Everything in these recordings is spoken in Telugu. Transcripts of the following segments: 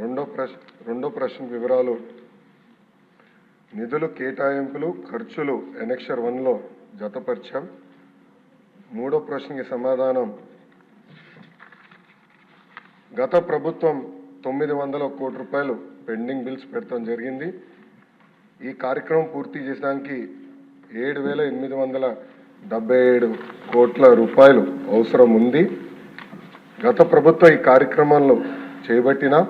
రెండో ప్రశ్న రెండో ప్రశ్న వివరాలు. నిధులు కేటాయింపులు ఖర్చులు ఎనెక్షర్ వన్లో జతపరిచాం. మూడో ప్రశ్నకి సమాధానం. గత ప్రభుత్వం తొమ్మిది వందల కోటి రూపాయలు పెండింగ్ బిల్స్ పెట్టడం జరిగింది. ఈ కార్యక్రమం పూర్తి చేసడానికి ఏడు వేల ఎనిమిది వందల డెబ్బై ఏడు కోట్ల రూపాయలు అవసరం ఉంది. గత ప్రభుత్వం ఈ కార్యక్రమంలో చేపట్టిన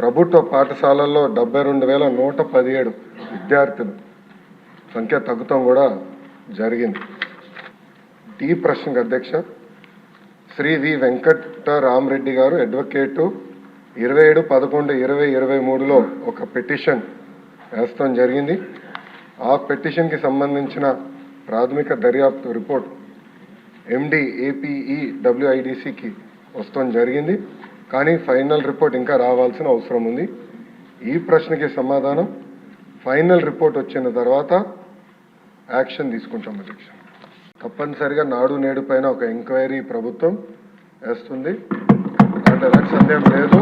ప్రభుత్వ పాఠశాలల్లో డెబ్బై రెండు వేల నూట పదిహేడు విద్యార్థులు సంఖ్య తగ్గుతాం కూడా జరిగింది. డి ప్రశ్నకు అధ్యక్ష శ్రీ వి వెంకట రామరెడ్డి గారు అడ్వకేటు ఇరవై ఏడు పదకొండు ఇరవై ఇరవై మూడులో ఒక పిటిషన్ వేస్తాం జరిగింది. ఆ పిటిషన్కి సంబంధించిన ప్రాథమిక దర్యాప్తు రిపోర్ట్ ఎండి ఏపీఈ డబ్ల్యూఐడిసికి వస్తాం జరిగింది. కానీ ఫైనల్ రిపోర్ట్ ఇంకా రావాల్సిన అవసరం ఉంది. ఈ ప్రశ్నకి సమాధానం. ఫైనల్ రిపోర్ట్ వచ్చిన తర్వాత యాక్షన్ తీసుకుంటాం అధ్యక్ష. తప్పనిసరిగా నాడు నేడు పైన ఒక ఎంక్వైరీ ప్రభుత్వం వేస్తుంది. అంటే ఎలాంటి సందేహం లేదు.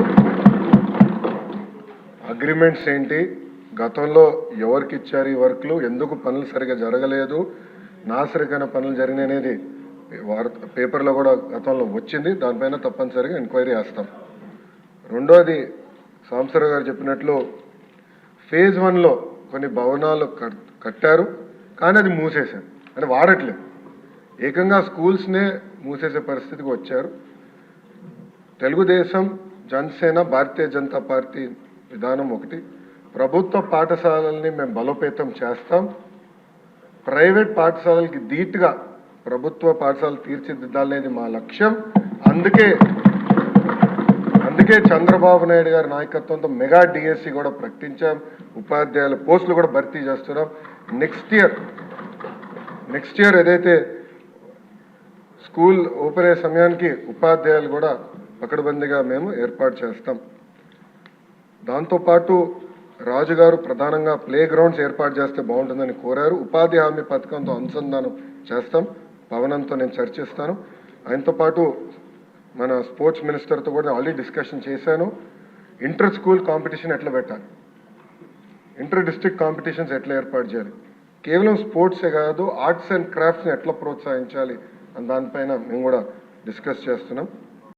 అగ్రిమెంట్స్ ఏంటి? గతంలో ఎవరికి ఇచ్చారు ఈ వర్క్లు? ఎందుకు పనులు సరిగా జరగలేదు? నాసరికైన పనులు జరిగినాయి అనేది వార్త పేపర్లో కూడా గతంలో వచ్చింది. దానిపైన తప్పనిసరిగా ఎంక్వైరీ చేస్తాం. రెండోది సాంబశివరావు గారు చెప్పినట్లు ఫేజ్ వన్లో కొన్ని భవనాలు కట్- కట్టారు. కానీ అది మూసేశారు. అంటే వాడట్లేదు. ఏకంగా స్కూల్స్నే మూసేసే పరిస్థితికి వచ్చారు. తెలుగుదేశం జనసేన భారతీయ జనతా పార్టీ విధానం ఒకటి. ప్రభుత్వ పాఠశాలల్ని మేము బలోపేతం చేస్తాం. ప్రైవేట్ పాఠశాలలకి ధీటుగా ప్రభుత్వ పాఠశాలలు తీర్చిదిద్దాలనేది మా లక్ష్యం. అందుకే అందుకే చంద్రబాబు నాయుడు గారి నాయకత్వంతో మెగా డిఎస్సి కూడా ప్రకటించాం. ఉపాధ్యాయుల పోస్టులు కూడా భర్తీ చేస్తున్నాం. నెక్స్ట్ ఇయర్ నెక్స్ట్ ఇయర్ ఏదైతే స్కూల్ ఓపెన్ అయ్యే సమయానికి ఉపాధ్యాయులు కూడా పకడ్బందీగా మేము ఏర్పాటు చేస్తాం. దాంతోపాటు రాజుగారు ప్రధానంగా ప్లే గ్రౌండ్స్ ఏర్పాటు చేస్తే బాగుంటుందని కోరారు. ఉపాధి హామీ పథకంతో అనుసంధానం చేస్తాం. పవనంతో నేను చర్చిస్తాను ఆయనతో పాటు మన స్పోర్ట్స్ మినిస్టర్తో కూడా ఆల్రెడీ డిస్కషన్ చేశాను. ఇంటర్ స్కూల్ కాంపిటీషన్ ఎట్లా పెట్టాలి? ఇంటర్ డిస్ట్రిక్ట్ కాంపిటీషన్స్ ఎట్లా ఏర్పాటు చేయాలి? కేవలం స్పోర్ట్సే కాదు ఆర్ట్స్ అండ్ క్రాఫ్ట్స్ని ఎట్లా ప్రోత్సహించాలి? అని దానిపైన మేము కూడా డిస్కస్ చేస్తున్నాం.